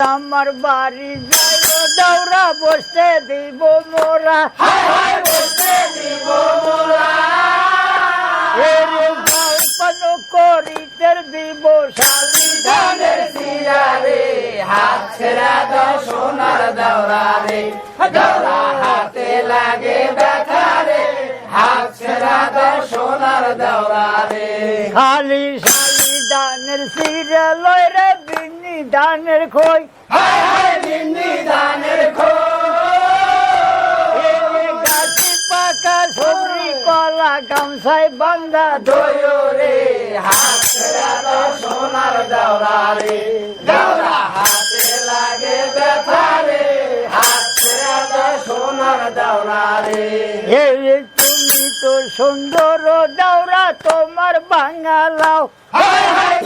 আমার বাড়ি যাই দৌড়া বসতে দিব মোরা। এর জল্পন করিতে দিব শালি ধানের সিয়ারে হাত ছেড়া দাও সোনার দাওরা রে দাওরা হাতে লাগে ব্যথা রে হাত ছেড়া দাও সোনার দাওরা রে খালি লয় রে ধানের খই। হায় হায় দানের গাছি পাকা সবরি কলা গামছায় বান্ধা দোয়ো রে হাত দাও সোনার দাওরা রে। দাওরা হাতে লাগে ব্যথা রে হাত দাও সোনার দাওরা রে। এই তুমি তো সুন্দর দাওরা তোমার বাঙালাও। হায় হায়